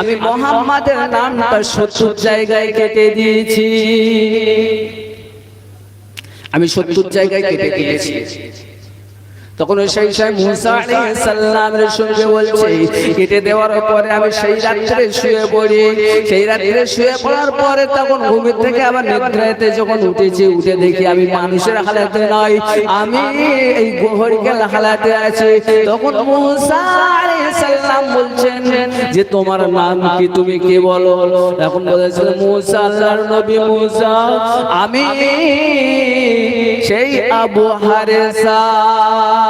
আমি মোহাম্মদের নামটা সত্তর জায়গায় কেটে দিয়েছি। আমি সত্তর জায়গায় কেটে দিয়েছি। তখন ওই সেই সেই মুসা সালামের সঙ্গে বলছে, কেটে দেওয়ার পরে আমি সেই রাত্রে শুয়ে পড়ি। সেই রাত্রে শুয়ে পড়ার পরে তখন ঘুমের থেকে আবার নিদ্রাতে যখন উঠেছি, উঠে দেখি আমি মানুষের হালাতে নয়, আমি এই গোহরিকাল হালাতে আছি। তখন মুসা সালাম বলছেন যে, তোমার নাম কি তুমি কে বলো? এখন বলেছিল, মুসা আল্লাহর নবী মুসা, আমি সেই আবু হারেসা।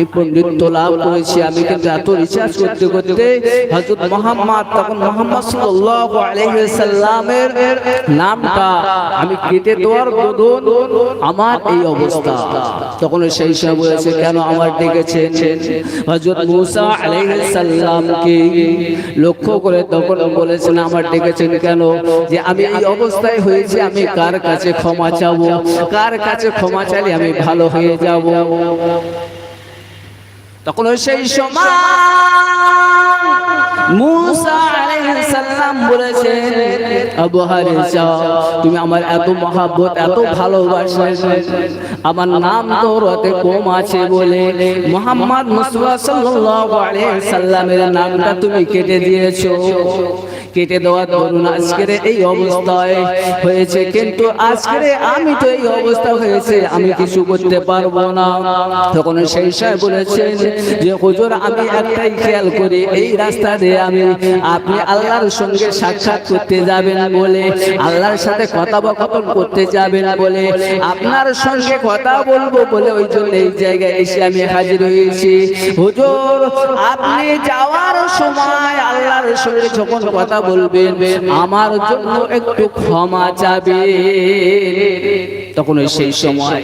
আমি পণ্ডিত্য লাভ করেছি। আমি কিন্তু এত রিসার্চ করতে করতে হযরত মোহাম্মদ, তখন মোহাম্মদ সাল্লাল্লাহু আলাইহি সাল্লামের নামটা আমি কেটে দেওয়ার দরুন আমার এই অবস্থা। তখন সেই সময় বলেছে কেন আমার ডেকেছেন? হযরত মুসা আলাইহিস সালামকে লক্ষ্য করে তখন বলেছেন, আমার ডেকেছেন কেন? যে আমি এই অবস্থায় হয়েছে, আমি কার কাছে ক্ষমা চাবো? কার কাছে ক্ষমা চাইলে আমি ভালো হয়ে যাব? তখন সেই তুমি আমার এত মহাব্বত, এত ভালোবাসা। আমার নাম তো রতে কম আছে বলে মোহাম্মদ মুসুয়া সাল্লামের নামটা তুমি কেটে দিয়েছ। কেটে দেওয়া ধরুন, আজকের এই অবস্থায় হয়েছে। কিন্তু আজকের আমি তো এই অবস্থা হয়েছে, আমি কিছু করতে পারব না। তখন সেই সাহেব বলেছেন যে, হুজুর, আমি একটাই খেয়াল করি, এই রাস্তা দিয়ে আমি, আপনি আল্লাহর সঙ্গে সাক্ষাৎ করতে যাবেন বলে, আল্লাহর সাথে কথোপকথন করতে যাবেন বলে, আপনার সঙ্গে কথা বলব বলে ওই জন্য এই জায়গায় এসে আমি হাজির হয়েছি। হুজুর, আপনি যাওয়ার সময় আল্লাহর সঙ্গে যখন কথা বলবেন আমার জন্য একটু ক্ষমা চাবে। তখন ওই সেই সময়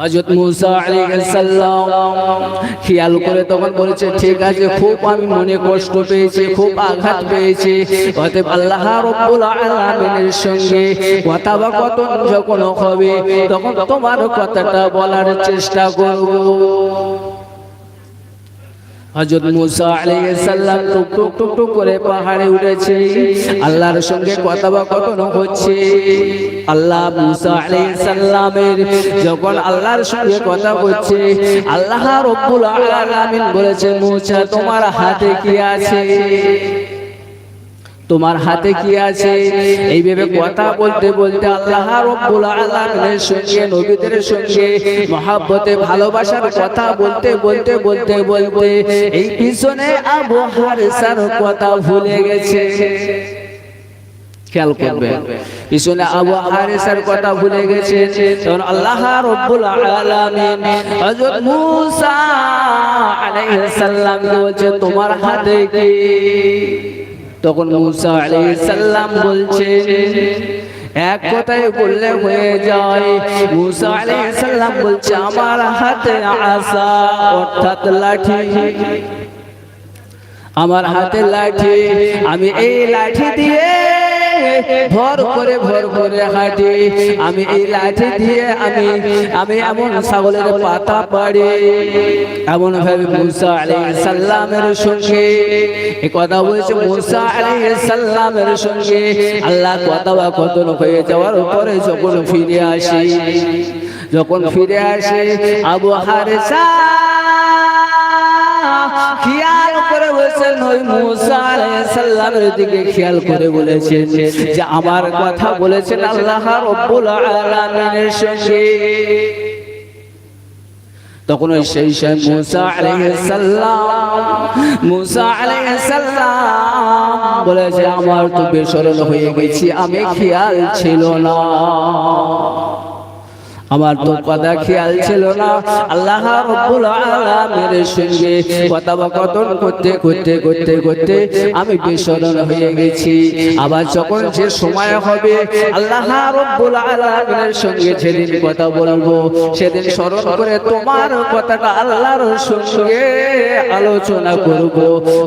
হযরত মুসা আলাইহিস সালাম খেয়াল করে তখন বলেছে ঠিক আছে খুব আমি মনে কষ্ট পেয়েছি খুব আঘাত পেয়েছি। অতএব আল্লাহ রাব্বুল আলামিনের সঙ্গে কথাবাকথন যখন হবে তখন তোমার কথাটা বলার চেষ্টা করব। হযরত মুসা টুক টুক টুক টুক করে পাহাড়ে উঠেছে। আল্লাহর সঙ্গে কথা বা কখনো হচ্ছে। আল্লাহ মুসা আলাইহিস সালামের যখন আল্লাহর সঙ্গে কথা হচ্ছে, আল্লাহ রাব্বুল আলামিন বলেছে মুসা, তোমার হাতে কি আছে? তোমার হাতে কি আছে? এইভাবে কথা বলতে বলতে আল্লাহ রব্বুল আলামিনের সঙ্গে নবীদের সঙ্গে মহাব্বতে ভালোবাসার কথা বলতে বলতে বলতে বলতে এই পিছনে আবু হারিসার কথা ভুলে গেছে। খেয়াল করবেন পিছনে আবু হারিসার কথা ভুলে গেছে। তখন আল্লাহ রব্বুল আলামিন হযরত মূসা আলাইহিস সালাম বলছে তোমার হাতে কি? তখন মুসা আলাইহিস সালাম বলছে, এক কথায় বললে হয়ে যায়। মুসা আলাইহিস সালাম বলছে, আমার হাতে আসা অর্থাৎ লাঠি, আমার হাতে লাঠি, আমি এই লাঠি দিয়ে ভর করে ভর করে হাঁটি। আমি এই লাঠি দিয়ে আমি আমি এমন ছাগলের পাতা পাড়ি। এমন ভাবে মুসা আলাইহিস সালামের সঙ্গে এই কথা বলেছে মুসা আলাইহিস সালামের সঙ্গে। আল্লাহ কথা বা কথন হয়ে যাওয়ার পরে যখন ফিরে আসি, যখন ফিরে আসে, আবু হারেসা খেয়াল করে বলেছেন ওই মুসা আলাইহিস সালামের দিকে খেয়াল করে বলেছেন যে আমার কথা বলেছেন আল্লাহ আলামিনের সঙ্গে। তখন ওই সেই সেই মুসা আলাইহিস সালাম মুসা আলাইহিস সালাম বলেছে, আমার তো বেসরল হয়ে গেছি, আমি খেয়াল ছিল না। আমার তো কথা খেয়াল ছিল না। আল্লাহ রব্বুল আলামিনের সঙ্গে কথোপকথন করতে করতে করতে করতে আমি বিস্মরণ হয়ে গেছি। আবার যখন যে সময় হবে, আল্লাহ রব্বুল সঙ্গে যেদিন কথা বলব, সেদিন স্মরণ করে তোমার কথাটা আল্লাহর সঙ্গে আলোচনা করব।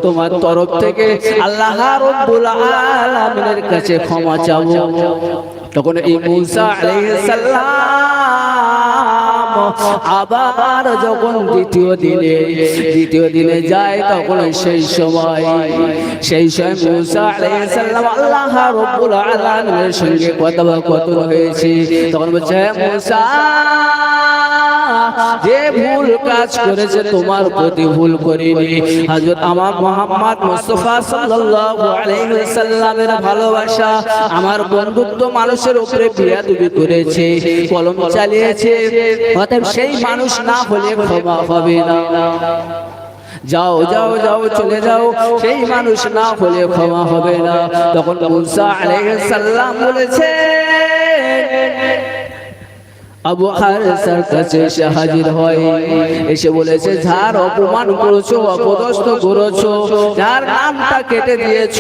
তোমার তরফ থেকে আল্লাহ রব্বুল আলামিনের কাছে ক্ষমা চাবো। তখন এই মুসা আলাইহিসসালাম আবার যখন দ্বিতীয় দিনে দ্বিতীয় দিনে যায় তখন সেই সময় সেই সময় মুসা আলাইহিসসালাম আল্লাহ রাব্বুল আলামিনের সঙ্গে কথা কথোপকথন হয়েছে। তখন বলছে মুসা যে ভুল কাজ করেছে তোমার প্রতি ভুল করিনি। হযরত আমার মোহাম্মদ মুস্তাফা সাল্লাল্লাহু আলাইহি ওয়াসাল্লামের ভালোবাসা আমার বন্ধুত্ব মানুষের উপরে বিয়াদবি করেছে, কলম চালিয়েছে। অতএব সেই মানুষ না হলে ক্ষমা হবে না। যাও যাও যাও, চলে যাও। সেই মানুষ না হলে ক্ষমা হবে না। তখন মুসা আলাইহিস সালাম বলেছে আবু হারেসার কাছে এসে হাজির হয়। এসে বলেছে যার অপমান করেছ, অপদস্থ করেছ, যার নামটা কেটে দিয়েছ,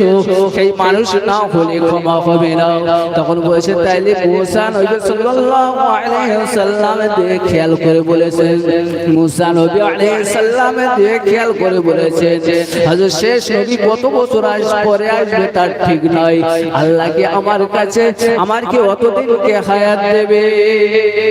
সেই মানুষ না হলে ক্ষমা হবে না। তখন বলেছে, তাইলে মুসা নবী সাল্লাল্লাহু আলাইহি ওয়াসাল্লামের দিকে খেয়াল করে বলেছে মুসা নবী আলাইহিস সালামের দিকে খেয়াল করে বলেছেন, হযরত শেষ নবী কত বছর আস পরে আসবে তার ঠিক নয়। আল্লাহ কি আমার কাছে, আমার কি অতদিন কে হায়াত দেবে?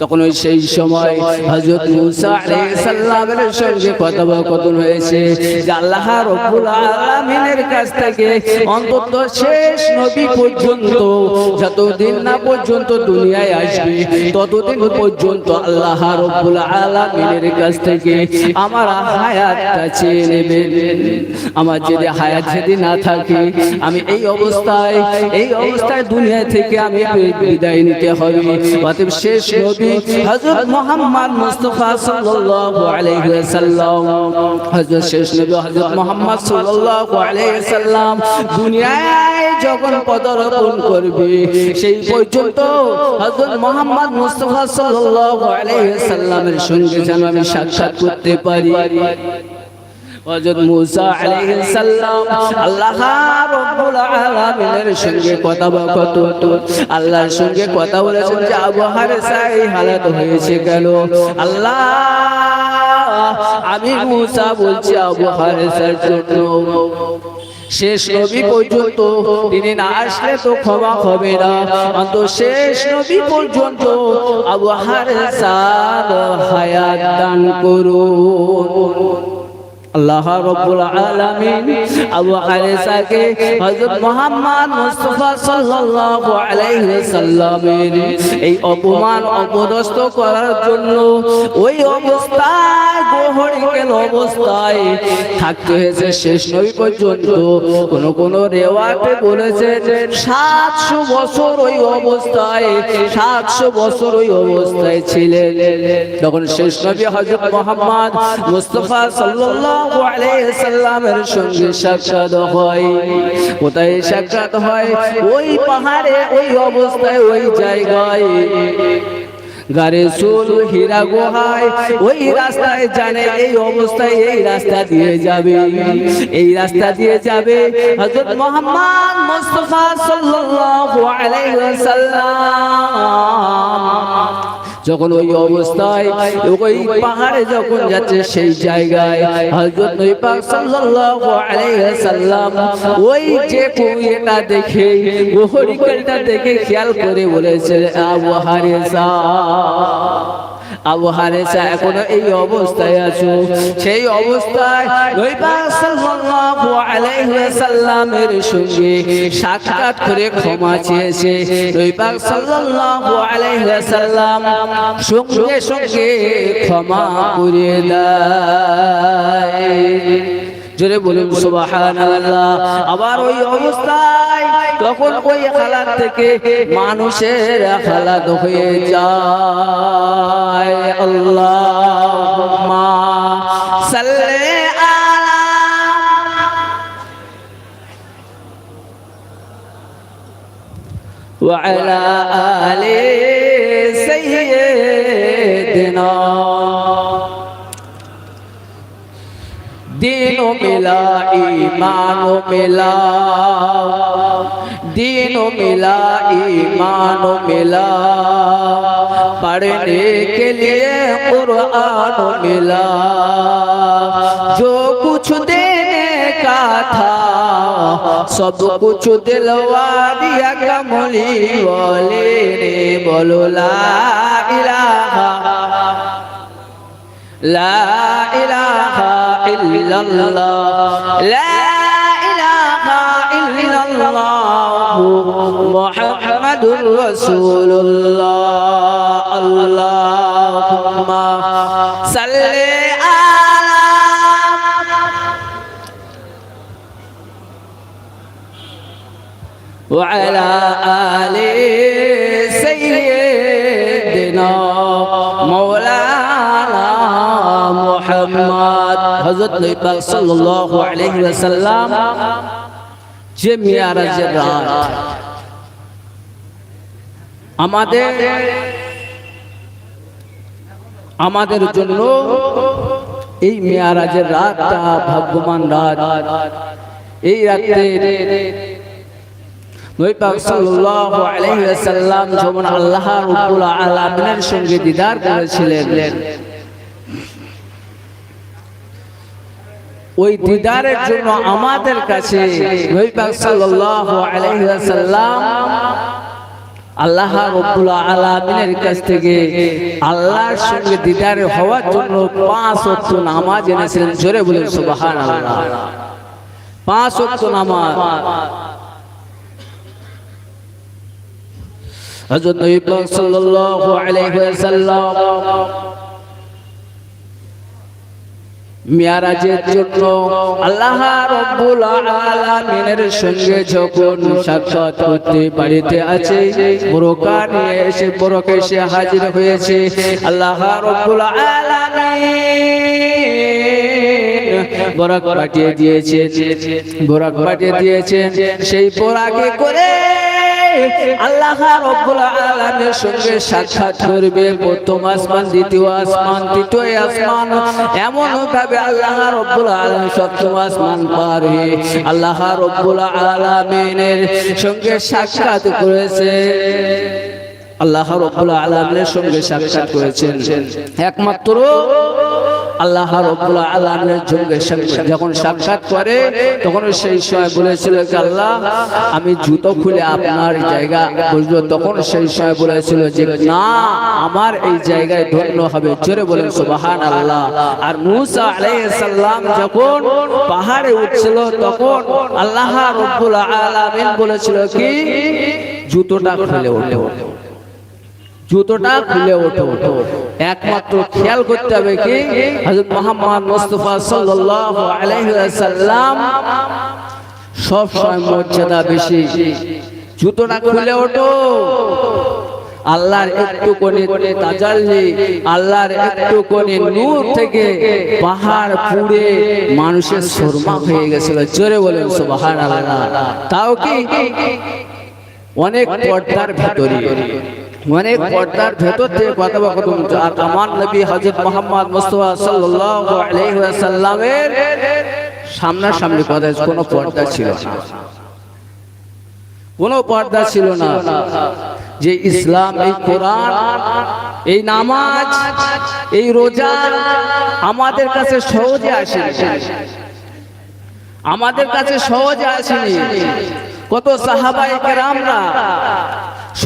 তখন ওই সেই সময় হযরত মুসা আলাইহিস সালামের সঙ্গে কথোপকথন হয়েছে যে আল্লাহ রাব্বুল আলামিনের কাছ থেকে অন্তত শেষ নবী পর্যন্ত যতদিন না পর্যন্ত দুনিয়ায় আসবে, ততদিন পর্যন্ত আল্লাহ রাব্বুল আলামিনের কাছ থেকে আমার হায়াতটা চেয়ে নেবেন। আমার যদি হায়াত যদি না থাকে, আমি এই অবস্থায় এই অবস্থায় দুনিয়া থেকে আমি বিদায় নিতে হবে। অতএব শেষ নবী হযরত মুহাম্মদ মুস্তাফা সাল্লাল্লাহু আলাইহি ওয়াসাল্লাম, হযরত শেষ নবী হযরত মুহাম্মদ সাল্লাল্লাহু আলাইহি ওয়াসাল্লাম দুনিয়ায় যখন পদার্পণ করবে, সেই পর্যন্ত হযরত মুহাম্মদ মুস্তাফা সাল্লাল্লাহু আলাইহি ওয়াসাল্লামের সঙ্গে যেন আমি সাক্ষাৎ করতে পারি। হযরত মুসা আলাইহিস সালাম আল্লাহ রাব্বুল আলামিনের সঙ্গে কথা কত আল্লাহর সঙ্গে কথা বলেছেন যে আবু হারেসা এই হালাত হয়েছে কেন? আল্লাহ, আমি মুসা বলছি আবু হারেসার জন্য। শেষ নবী পর্যন্ত তিনি না আসলে তো ক্ষমা হবে না। অন্ত শেষ নবী পর্যন্ত আবু হারেসার হায়াত দান করুন। আল্লাহ রাব্বুল আলামিন আবু হারেসাকে হযরত মুহাম্মদ মুস্তাফা সাল্লাল্লাহু আলাইহি সাল্লামের এই অপমান করার জন্য ওই অবস্থায় অবস্থায় থাকতে হয়েছে শেষ নবী পর্যন্ত। কোন কোন রেওয়াতে বলেছে সাতশো বছর ওই অবস্থায়, সাতশো বছর ওই অবস্থায় ছিলেন। তখন শেষ নবী হযরত মুহাম্মদ মুস্তাফা সাল্লাল্লাহু সাল্লামের সঙ্গে সাক্ষাৎ হয়। কোথায় সাক্ষাৎ হয়? ওই পাহাড়ে, ওই অবস্থায়, ওই জায়গায়। গারে চুল, হীরা গুহায়, ওই রাস্তায় জানে এই অবস্থায় এই রাস্তা দিয়ে যাবে। এই রাস্তা দিয়ে যাবে হযরত মুহাম্মদ মুস্তাফা সাল্লাল্লাহু আলাইহি ওয়াসাল্লাম। যখন ওই অবস্থায় ওই পাহাড়ে যখন যাচ্ছে সেই জায়গায় ওয়াসাল্লাম ওই যে দেখে দেখে খেয়াল করে বলেছে আবু হারিসা। আবু হারেসা এখনও এই অবস্থায় আছো। সেই অবস্থায় সঙ্গে সাক্ষাৎ করে ক্ষমা চেয়েছে। সঙ্গে সঙ্গে ক্ষমা করে জোরে বলুন সুবহানাল্লাহ। আবার ওই অবস্থায় তখন ওই হালাত থেকে মানুষের হালাত হয়ে যায় আল্লাহুম্মা সাল্লি আলা وعلى آل سيدنا دین ملا ایمان ملا دین ملا ایمان ملا پڑھنے کے لیے قرآن ملا جو کچھ دینے کا تھا سب کچھ دلوا دیا کملی والے نے بولو لا الہ لا الہ الا اللہ لا محمد رسول الله. اللهم صل على وعلى آل سيدنا مولانا محمد. حضرت نبی صلی الله عليه وسلم যে মিয়ারাজের রাত আমাদের আমাদের জন্য এই মেয়ারাজের রাতটা ভাগ্যবান রাত। এই রাতে আলাইহি আল্লাহ আলামিনের সঙ্গে দিদার করেছিলেন। ওই দিদারের জন্য আমাদের কাছে আল্লাহ কাছ থেকে আল্লাহর সঙ্গে দিদার হওয়ার জন্য পাঁচ ওয়াক্ত নামাজ এনেছিলেন। জোরে বলেন পাঁচ ওয়াক্ত নামাজ। হযরত নবী সাল্লাল্লাহু আলাইহি ওয়াসাল্লাম মিয়ারাজের জন্য আল্লাহ রব্বুল আলামিনের সঙ্গে যখন সাক্ষাৎ করতে বাড়িতে আছে, বোরকা নিয়ে এসে বোরকে এসে হাজির হয়েছে। আল্লাহ রব্বুল আলামিন বোরাক পাঠিয়ে দিয়েছে বোরাক পাঠিয়ে দিয়েছেন, সেই বোরাকে করে আল্লাহ রব্বুল আলামিনের সঙ্গে সাক্ষাৎ করবে। প্রথম আসমান, দ্বিতীয় আসমান, তৃতীয় আসমান। এমন ভাবে আল্লাহ রব্বুল আলামিন সপ্তম আসমান পার হয়ে আল্লাহ রব্বুল আলামিনের সঙ্গে সাক্ষাৎ করেছে। আল্লাহ রব্বুল আলামিনের সঙ্গে সাক্ষাৎ করেছেন। একমাত্র আল্লাহ আলামিনের সঙ্গে যখন সাক্ষাৎ করে, তখন সেই সময় বলেছিল আল্লাহ, আমি জুতো খুলে আপনার জায়গা বুঝলো। তখন সেই সময় বলেছিল যে, না, আমার এই জায়গায় ধন্য হবে। জোরে বলেন সুবহান আল্লাহ আর মুসা আলাইহিস সালাম যখন পাহাড়ে উঠছিল, তখন আল্লাহ রব্বুল আলামিন বলেছিল কি, জুতোটা খুলে ওঠে। জুতোটা খুলে ওঠো। একমাত্র খেয়াল করতে হবে কি? হযরত মুহাম্মদ মুস্তাফা ওয়াসাল্লাম সব সময় মর্যাদা বেশি। জুতোটা খুলে ওঠো। আল্লাহর একটু কোণে তাজাল্লি, আল্লাহর একটু কোণে নূর থেকে পাহাড় পুড়ে মানুষের শর্মা হয়ে গেছিল। জোরে বলেন সুবহানাল্লাহ। তাও কি? অনেক পর্দার ভিতরে। অনেক পর্দার ভেতর থেকে আর আমার নবী মুস্তাফা সাল্লাল্লাহু আলাইহি ওয়াসাল্লামের সামনাসামনি কথা কোনো পর্দা ছিল না। কোনো পর্দা ছিল না। যে ইসলাম, এই কোরআন, এই নামাজ, এই রোজা আমাদের কাছে সহজে আসে আমাদের কাছে সহজে আসেনি। কত সাহাবাই কেরামরা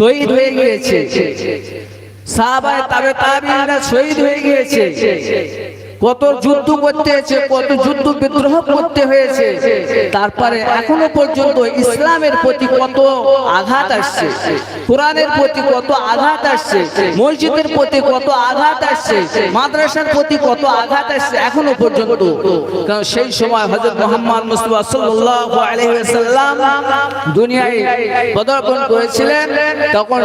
শহীদ হয়ে গিয়েছে। সাহাবায় তাবে তাবিনরা শহীদ হয়ে গিয়েছে। কত যুদ্ধ করতে হয়েছে কত যুদ্ধ বিদ্রোহ করতে হয়েছে। তারপরে এখনও পর্যন্ত ইসলামের প্রতি কত আঘাত আসছে, কোরআনের প্রতি কত আঘাত আসছে, মসজিদের প্রতি কত আঘাত আসছে, মাদ্রাসার প্রতি কত আঘাত আসছে এখনও পর্যন্ত। কারণ সেই সময় হযরত মুহাম্মদ মুস্তাফা সাল্লাল্লাহু দুনিয়ায় পদার্পণ করেছিলেন, তখন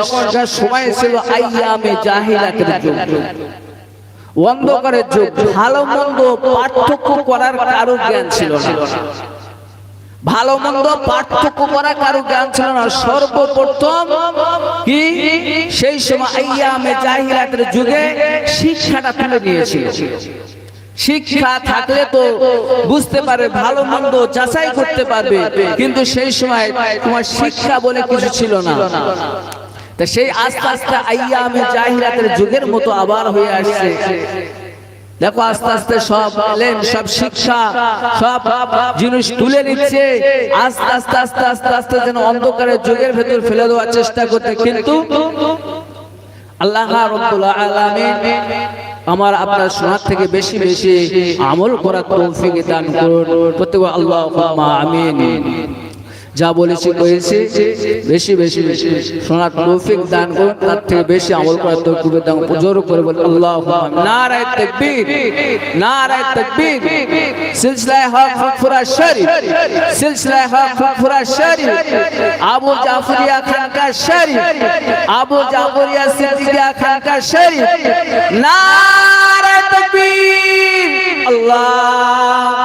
সময় ছিল আইয়ামে জাহিলাতের যুগ। অন্ধকারের যুগ, ভালো মন্দ পার্থক্য করার কারও জ্ঞান ছিল না। ভালো মন্দ পার্থক্য করা কারও জ্ঞান ছিল না। সর্বপ্রথম কি? সেই সময় আইয়ামে জাহিলাতের যুগে শিক্ষাটা তুলে নিয়েছিল। শিক্ষা থাকলে তো বুঝতে পারে ভালো মন্দ যাচাই করতে পারবে, কিন্তু সেই সময় তোমার শিক্ষা বলে কিছু ছিল না। তা সেই আস্তে আস্তে আইয়ামে জাহিলাতের যুগের মতো আবার হয়ে আসছে দেখো আস্তে আস্তে সব এলেন সব শিক্ষা সব জিনিস তুলে নিচ্ছে আস্তে আস্তে আস্তে আস্তে আস্তে যেন অন্ধকারের যুগের ভেতর ফেলে দেওয়ার চেষ্টা করতে কিন্তু আল্লাহ রব্বুল আলামিন আমার আপনার শোনার থেকে বেশি বেশি আমল করার তৌফিক দান করুন প্রত্যেক আল্লাহ আমিন যা বলেছি কয়েছি বেশি বেশি শোনার তৌফিক দান করুন, তার থেকে বেশি আমল করার তৌফিক দান জোর করে বলি আল্লাহ নারায় তাকবীর নারায় তাকবীর। সিলসিলায়ে হক ফুরফুরা শরীফ, সিলসিলায়ে হক ফুরফুরা শরীফ। আবু জাফরিয়া খানকা শরীফ, আবু জাফরিয়া সিদ্দিকিয়া খানকা শরীফ। নারায় তাকবীর আল্লাহুম্মা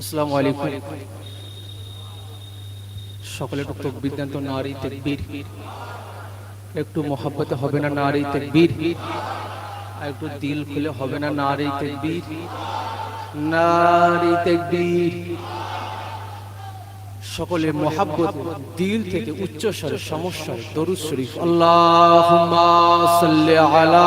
আসসালামু আলাইকুম। সকলে একটু তকবীর নারী তাকবীর। একটু মহব্বতে হবে না নারী তাকবীর। একটু দিল খুলে হবে না নারী তাকবীর। নারী তাকবীর। সকলে মহাব্বত দিল থেকে উচ্চ স্বরে সমস্যা দরুদ শরীফ। আল্লাহুম্মা সাল্লি আলা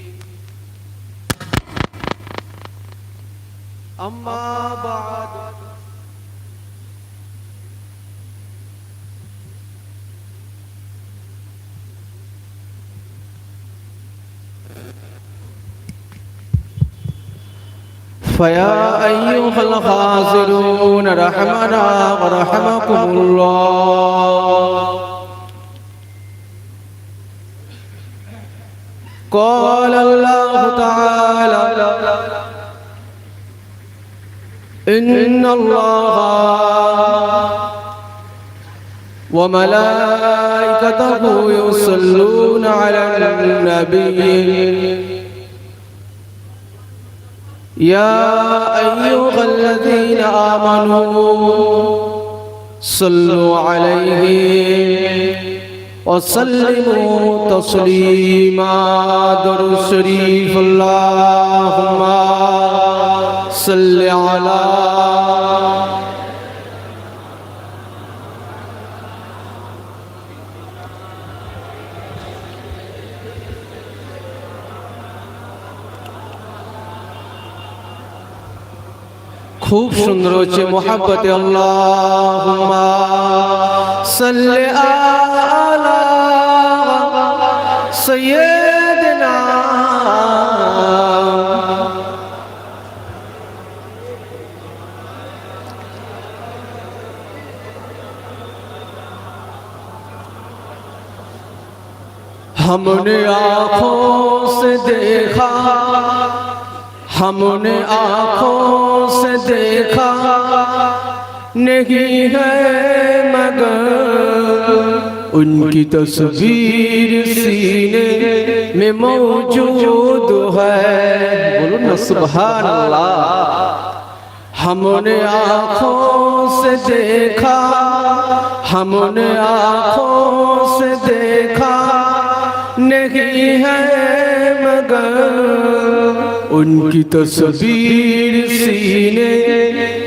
أما بعد. فيا أيها الخاسرون رحمنا ورحمكم الله. قال الله تعالى إن الله وملائكته يصلون على النبي. يا أيها الذين آمنوا صلوا عليه وسلموا تسليما. در شريف. اللهم صل على খুব সুন্দর হচ্ছে মোহাব্বতে আল্লাহুম্মা সাল্লি আলা সাইয়্যিদিনা ہم نے آنکھوں سے دیکھا، ہم نے آنکھوں سے دیکھا، نہیں ہے مگر ان کی تصویر سینے میں موجود ہے۔ سبحان اللہ۔ ہم نے آنکھوں سے دیکھا، ہم نے آنکھوں سے دیکھا۔ نہیں ہے مگر ان کی تصویر سینے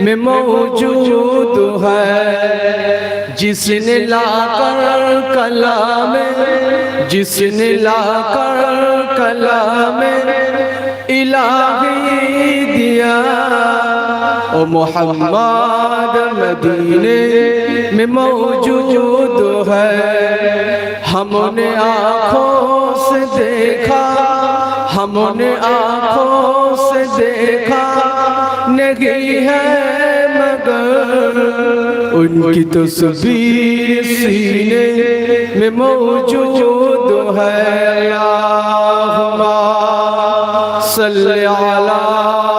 میں موجود ہے۔ جس نے لا کر کلام، جس نے لا کر کلام الہی دیا۔ او محمد مدینے میں موجود ہے۔ ہم نے آنکھوں سے دیکھا، ہم نے آنکھوں سے دیکھا۔ نگی ہے مگر ان کی تصویر سینے میں موجود ہے۔ اللہ صلی اللہ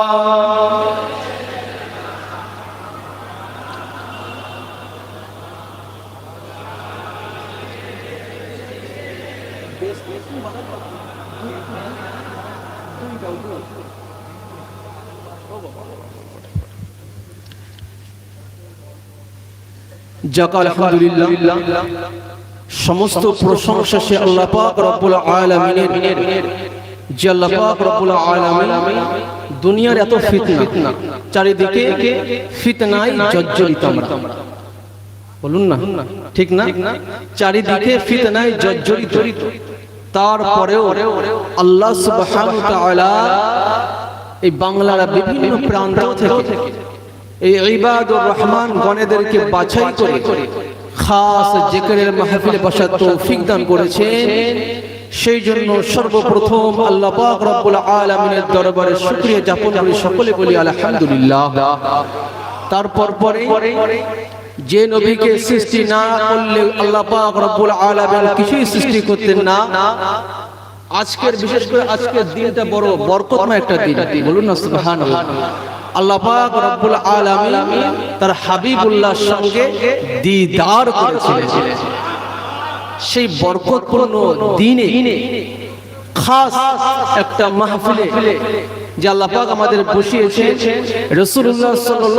সমস্ত প্রশংসা সে আল্লাহ পাক রব্বুল আলামিনের। যে আল্লাহ পাক রব্বুল আলামিন দুনিয়ার এত ফিতনা, চারিদিকে ফিতনায় জর্জরিত আমরা। বলুন না, ঠিক না? চারিদিকে ফিতনায় জর্জরিত। তারপরেও আল্লাহ সুবহানাহু তাআলা এই বাংলার বিভিন্ন প্রান্ত থেকে এই ইবাদুর রহমান গণেদেরকে বাছাই করে খাস জিকিরের মাহফিলে বসার তৌফিক দান করেছেন। সেই জন্য সর্বপ্রথম আল্লাহ পাক রব্বুল আলামিনের দরবারে শুকরিয়া জ্ঞাপন করি সকলে বলি আলহামদুলিল্লাহ। তারপর পরে যে নবীকে সৃষ্টি না করলে আল্লাহ রব্বুল কিছুই সৃষ্টি করতেন না। আজকের বিশেষ করে আজকের দিনটা বড় বরকতময় একটা দিন। বলুন না আল্লাহ পাক রব্বুল আলামিন তার হাবিবুল্লাহর সঙ্গে দিদার করেছিলেন। সেই বরকতপূর্ণ দিনে খাস একটা মাহফিলে যে আল্লাহ পাক আমাদের বসিয়েছে রাসূলুল্লাহ সাল্লাল্লাহু